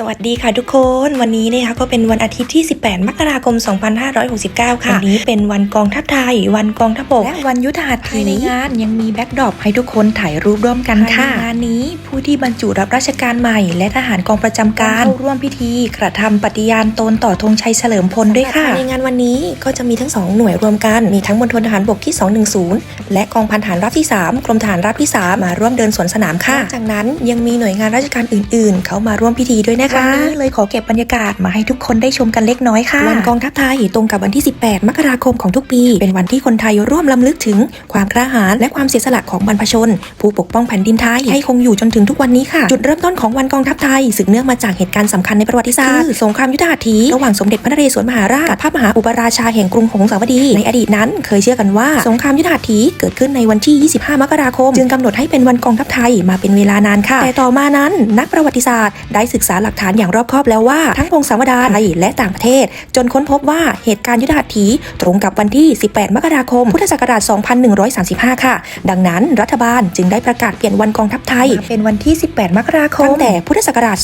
สวัสดีค่ะทุกคนวันนี้นะคะก็เป็นวันอาทิตย์ที่ 18 มกราคม 2569 ค่ะ วันนี้เป็นวันกองทัพไทย วันกองทัพบกและวันยุทธหัตถีในงานยังมีแบ็กดรอปให้ทุกคนถ่ายรูปร่วมกันค่ะงานนี้ผู้ที่บรรจุรับราชการใหม่ และทหารกองประจำการเข้าร่วมพิธี กระทำปฏิญาณตนต่อธงชัยเฉลิมพลด้วยค่ะ ในงานวันนี้ก็จะมีทั้งสองหน่วยรวมกันมีทั้งมณฑลทหารบกที่ 210 และกองพันทหารราบที่ 3 กรมทหารราบที่ 3 มาร่วมเดินสวนสนามค่ะจากนั้นยังมีหน่วยงานราชการอื่น ๆ เขามาร่วมพิธีด้วยนะคะวันนี้เลยขอเก็บบรรยากาศมาให้ทุกคนได้ชมกันเล็กน้อยค่ะ วันกองทัพไทยตรงกับวันที่ 18 มกราคมของทุกปี เป็นวันที่คนไทยร่วมลำลึกถึงความกล้าหาญและความเสียสละของบรรพชน ผู้ปกป้องแผ่นดินไทยให้คงอยู่จนถึงทุกวันนี้ค่ะ จุดเริ่มต้นของวันกองทัพไทยสืบเนื่องมาจากเหตุการณ์สำคัญในประวัติศาสตร์คือสงครามยุทธหัตถีระหว่างสมเด็จพระนเรศวรมหาราชกับพระมหาอุปราชาแห่งกรุงหงสาวดี ในอดีตนั้น เคยเชื่อกันว่าสงครามยุทธหัตถีเกิดขึ้นในวันที่ 25 มกราคม จึงกำหนดให้เป็นวันกองทัพไทยมาเป็นเวลานานค่ะ แต่ต่อมานั้น นักประวัติศาสตร์ได้ศึกษาหลักฐานอย่างรอบคอบแล้วว่าทั้งพงศาวดารไทยและต่างประเทศ จนค้นพบว่าเหตุการณ์ยุทธหัตถีตรงกับวันที่ 18 มกราคม พุทธศักราช 2135 ค่ะ ดังนั้นรัฐบาลจึงได้ประกาศเปลี่ยนวันกองทัพไทย เป็นวันที่ 18 มกราคมตั้งแต่พุทธศักราช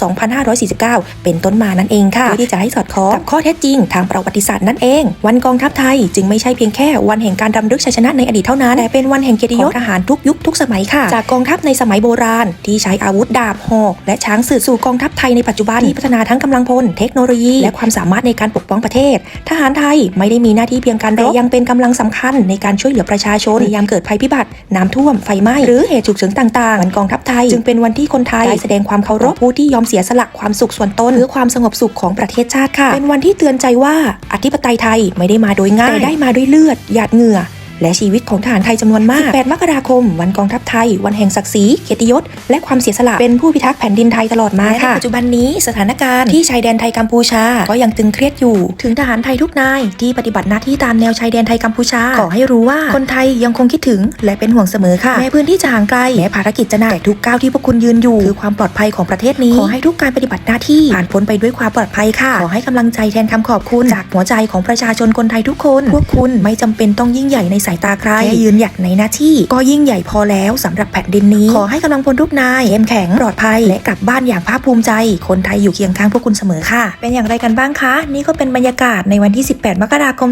2549 เป็นต้นมานั่นเองค่ะเพื่อที่จะให้สอดคล้องกับข้อเท็จจริงทางประวัติศาสตร์นั่นเอง วันกองทัพไทยจึงไม่ใช่เพียงแค่วันแห่งการรำลึกชัยชนะในอดีตเท่านั้นแต่เป็นวันแห่งเกียรติยศทหารทุกยุคทุกสมัยค่ะ จากกองทัพในสมัยโบราณ ที่ใช้อาวุธดาบหอกและช้างสืบสู่กองทัพไทยในปัจจุบันที่พัฒนาทั้งกำลังพล เทคโนโลยี และความสามารถในการปกป้องประเทศ ทหารไทยไม่ได้มีหน้าที่เพียงการรบยังเป็นกำลังสำคัญในการช่วยเหลือประชาชนในยามเกิดภัยพิบัติ น้ำท่วมไฟไหม้หรือเหตุฉุกเฉินต่างๆวันกองทัพไทย จึงเป็นวันที่คนไทยได้แสดงความเคารพผู้ที่ยอมเสียสละความสุขส่วนตนเพื่อความสงบสุขของประเทศชาติค่ะ เป็นวันที่เตือนใจว่าอธิปไตยไทยไม่ได้มาโดยง่ายแต่ได้มาด้วยเลือดหยาดเหงื่อ และชีวิตของทหารไทยจำนวนมาก18มกราคม วันกองทัพไทย วันแห่งศักดิ์ศรีเกียรติยศ และความเสียสละ เป็นผู้พิทักษ์แผ่นดินไทยตลอดมาค่ะ ปัจจุบันนี้สถานการณ์ที่ชายแดนไทยกัมพูชา ก็ยังตึงเครียดอยู่ ถึงทหารไทยทุกนาย ที่ปฏิบัติหน้าที่ตามแนวชายแดนไทยกัมพูชา ขอให้รู้ว่าคนไทยยังคงคิดถึง และเป็นห่วงเสมอค่ะ แม้พื้นที่จะห่างไกล แม้ภารกิจจะหนักแต่ทุกก้าวที่พวกคุณยืนอยู่ คือความปลอดภัยของประเทศนี้ ขอให้ทุกการปฏิบัติหน้าที่ผ่านพ้นไปด้วยความปลอดภัยค่ะ ขอให้กำลังใจแทนคำขอบคุณ จากหัวใจของประชาชนคนไทยทุกคน พวกคุณไม่จำเป็นต้องยิ่งใหญ่ในสายตาใครแค่ยืนหยัดในหน้าที่ ก็ยิ่งใหญ่พอแล้วสำหรับแผ่นดินนี้ ขอให้กำลังพลทุกนายเข้มแข็งปลอดภัย และกลับบ้านอย่างภาคภูมิใจ คนไทยอยู่เคียงข้างพวกคุณเสมอค่ะ เป็นอย่างไรกันบ้างคะ นี่ก็เป็นบรรยากาศในวันที่ 18 มกราคม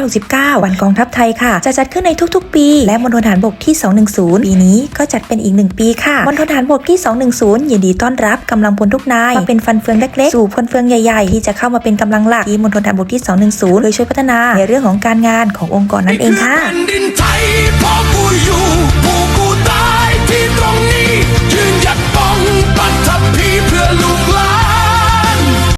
2569 วันกองทัพไทยค่ะ จะจัดขึ้นในทุกๆ ปี และมณฑลทหารบกที่ 210 ปีนี้ก็จัดเป็นอีกหนึ่งปีค่ะมณฑลทหารบกที่ 210 ยินดีต้อนรับกำลังพลทุกนายมาเป็นฟันเฟืองเล็กๆสู่พลเฟืองใหญ่ๆ ที่จะเข้ามาเป็นกำลังหลักที่มณฑลทหารบกที่ 210 โดยช่วยพัฒนาในเรื่องของการงานขององค์กรนั่นเองค่ะแผ่นดินไทยพ่อกูอยู่ผู้กูตายที่ตรง